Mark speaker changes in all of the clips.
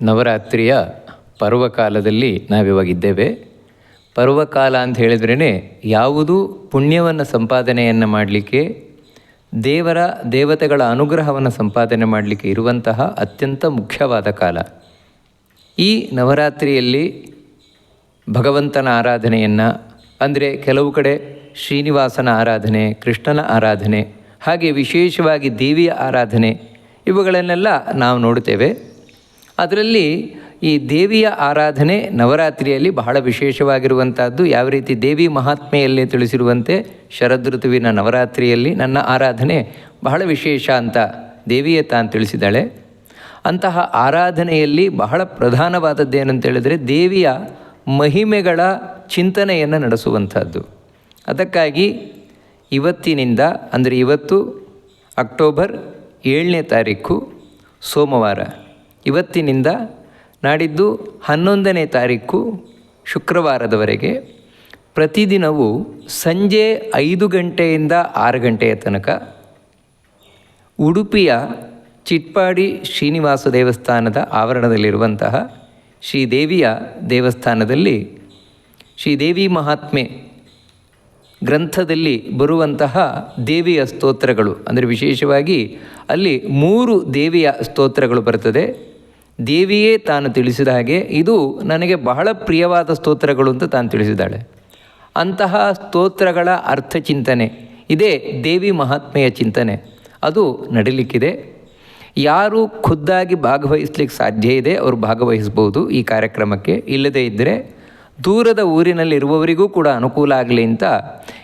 Speaker 1: ನವರಾತ್ರಿಯ ಪರ್ವಕಾಲದಲ್ಲಿ ನಾವಿವಾಗಿದ್ದೇವೆ. ಪರ್ವಕಾಲ ಅಂತ ಹೇಳಿದ್ರೇ ಯಾವುದು ಪುಣ್ಯವನ್ನು ಸಂಪಾದನೆಯನ್ನು ಮಾಡಲಿಕ್ಕೆ, ದೇವರ ದೇವತೆಗಳ ಅನುಗ್ರಹವನ್ನು ಸಂಪಾದನೆ ಮಾಡಲಿಕ್ಕೆ ಇರುವಂತಹ ಅತ್ಯಂತ ಮುಖ್ಯವಾದ ಕಾಲ. ಈ ನವರಾತ್ರಿಯಲ್ಲಿ ಭಗವಂತನ ಆರಾಧನೆಯನ್ನು, ಅಂದರೆ ಕೆಲವು ಕಡೆ ಶ್ರೀನಿವಾಸನ ಆರಾಧನೆ, ಕೃಷ್ಣನ ಆರಾಧನೆ, ಹಾಗೆ ವಿಶೇಷವಾಗಿ ದೇವಿಯ ಆರಾಧನೆ, ಇವುಗಳನ್ನೆಲ್ಲ ನಾವು ನೋಡುತ್ತೇವೆ. ಅದರಲ್ಲಿ ಈ ದೇವಿಯ ಆರಾಧನೆ ನವರಾತ್ರಿಯಲ್ಲಿ ಬಹಳ ವಿಶೇಷವಾಗಿರುವಂಥದ್ದು ಯಾವ ರೀತಿ ದೇವಿ ಮಹಾತ್ಮೆಯಲ್ಲಿ ತಿಳಿಸಿರುವಂತೆ ಶರದ್ ಋತುವಿನ ನವರಾತ್ರಿಯಲ್ಲಿ ನನ್ನ ಆರಾಧನೆ ಬಹಳ ವಿಶೇಷ ಅಂತ ದೇವಿಯ ತಾನು ತಿಳಿಸಿದಾಳೆ ಅಂತಹ ಆರಾಧನೆಯಲ್ಲಿ ಬಹಳ ಪ್ರಧಾನವಾದದ್ದೇನಂತ ಹೇಳಿದರೆ ದೇವಿಯ ಮಹಿಮೆಗಳ ಚಿಂತನೆಯನ್ನು ನಡೆಸುವಂಥದ್ದು ಅದಕ್ಕಾಗಿ ಇವತ್ತಿನಿಂದ ಅಂದರೆ ಇವತ್ತು ಅಕ್ಟೋಬರ್ ಏಳನೇ ತಾರೀಕು ಸೋಮವಾರ ಇವತ್ತಿನಿಂದ ನಾಡಿದ್ದು ಹನ್ನೊಂದನೇ ತಾರೀಕು ಶುಕ್ರವಾರದವರೆಗೆ. ಪ್ರತಿದಿನವೂ ಸಂಜೆ ಐದು ಗಂಟೆಯಿಂದ ಆರು ಗಂಟೆಯ ತನಕ ಉಡುಪಿಯ ಚಿಟ್ಪಾಡಿ ಶ್ರೀನಿವಾಸ ದೇವಸ್ಥಾನದ ಆವರಣದಲ್ಲಿರುವಂತಹ ಶ್ರೀದೇವಿಯ ದೇವಸ್ಥಾನದಲ್ಲಿ ಶ್ರೀದೇವಿ ಮಹಾತ್ಮೆ ಗ್ರಂಥದಲ್ಲಿ ಬರುವಂತಹ ದೇವಿಯ ಸ್ತೋತ್ರಗಳು. ಅಂದರೆ ವಿಶೇಷವಾಗಿ ಅಲ್ಲಿ ಮೂರು ದೇವಿಯ ಸ್ತೋತ್ರಗಳು ಬರ್ತದೆ. ದೇವಿಯೇ ತಾನು ತಿಳಿಸಿದ ಹಾಗೆ ಇದು ನನಗೆ ಬಹಳ ಪ್ರಿಯವಾದ ಸ್ತೋತ್ರಗಳು ಅಂತ ತಾನು ತಿಳಿಸಿದ್ದಾಳೆ. ಅಂತಹ ಸ್ತೋತ್ರಗಳ ಅರ್ಥ ಚಿಂತನೆ, ಇದೇ ದೇವಿ ಮಹಾತ್ಮೆಯ ಚಿಂತನೆ. ಅದು ನಡೀಲಿಕ್ಕಿದೆ. ಯಾರು ಖುದ್ದಾಗಿ ಭಾಗವಹಿಸ್ಲಿಕ್ಕೆ ಸಾಧ್ಯ ಇದೆ, ಅವರು ಭಾಗವಹಿಸ್ಬೋದು ಈ ಕಾರ್ಯಕ್ರಮಕ್ಕೆ. ಇಲ್ಲದೇ ಇದ್ದರೆ ದೂರದ ಊರಿನಲ್ಲಿರುವವರಿಗೂ ಕೂಡ ಅನುಕೂಲ ಆಗಲಿ ಅಂತ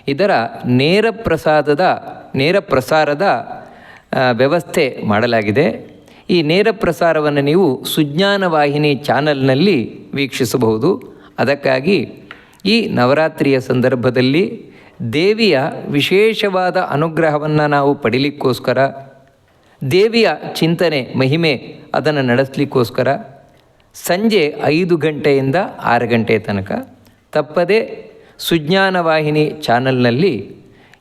Speaker 1: ಇದರ ನೇರ ಪ್ರಸಾದದ, ನೇರ ಪ್ರಸಾರದ ವ್ಯವಸ್ಥೆ ಮಾಡಲಾಗಿದೆ. ಈ ನೇರ ಪ್ರಸಾರವನ್ನು ನೀವು ಸುಜ್ಞಾನ ವಾಹಿನಿ ಚಾನಲ್ನಲ್ಲಿ ವೀಕ್ಷಿಸಬಹುದು. ಅದಕ್ಕಾಗಿ ಈ ನವರಾತ್ರಿಯ ಸಂದರ್ಭದಲ್ಲಿ ದೇವಿಯ ವಿಶೇಷವಾದ ಅನುಗ್ರಹವನ್ನು ನಾವು ಪಡಿಲಿಕ್ಕೋಸ್ಕರ, ದೇವಿಯ ಚಿಂತನೆ, ಮಹಿಮೆ ಅದನ್ನು ನಡೆಸಲಿಕ್ಕೋಸ್ಕರ ಸಂಜೆ ಐದು ಗಂಟೆಯಿಂದ ಆರು ಗಂಟೆ ತನಕ ತಪ್ಪದೆ ಸುಜ್ಞಾನ ವಾಹಿನಿ ಚಾನಲ್ನಲ್ಲಿ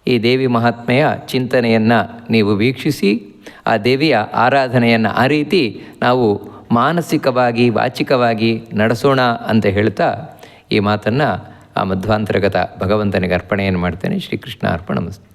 Speaker 1: ಈ ದೇವಿ ಮಹಾತ್ಮೆಯ ಚಿಂತನೆಯನ್ನು ನೀವು ವೀಕ್ಷಿಸಿ ಆ ದೇವಿಯ ಆರಾಧನೆಯನ್ನು ಆ ರೀತಿ ನಾವು ಮಾನಸಿಕವಾಗಿ, ವಾಚಿಕವಾಗಿ ನಡೆಸೋಣ ಅಂತ ಹೇಳ್ತಾ ಈ ಮಾತನ್ನು ಆ ಮಧ್ವಾಂತರ್ಗತ ಭಗವಂತನಿಗೆ ಅರ್ಪಣೆಯನ್ನು ಮಾಡ್ತೇನೆ. ಶ್ರೀಕೃಷ್ಣ ಅರ್ಪಣಮಸ್ತು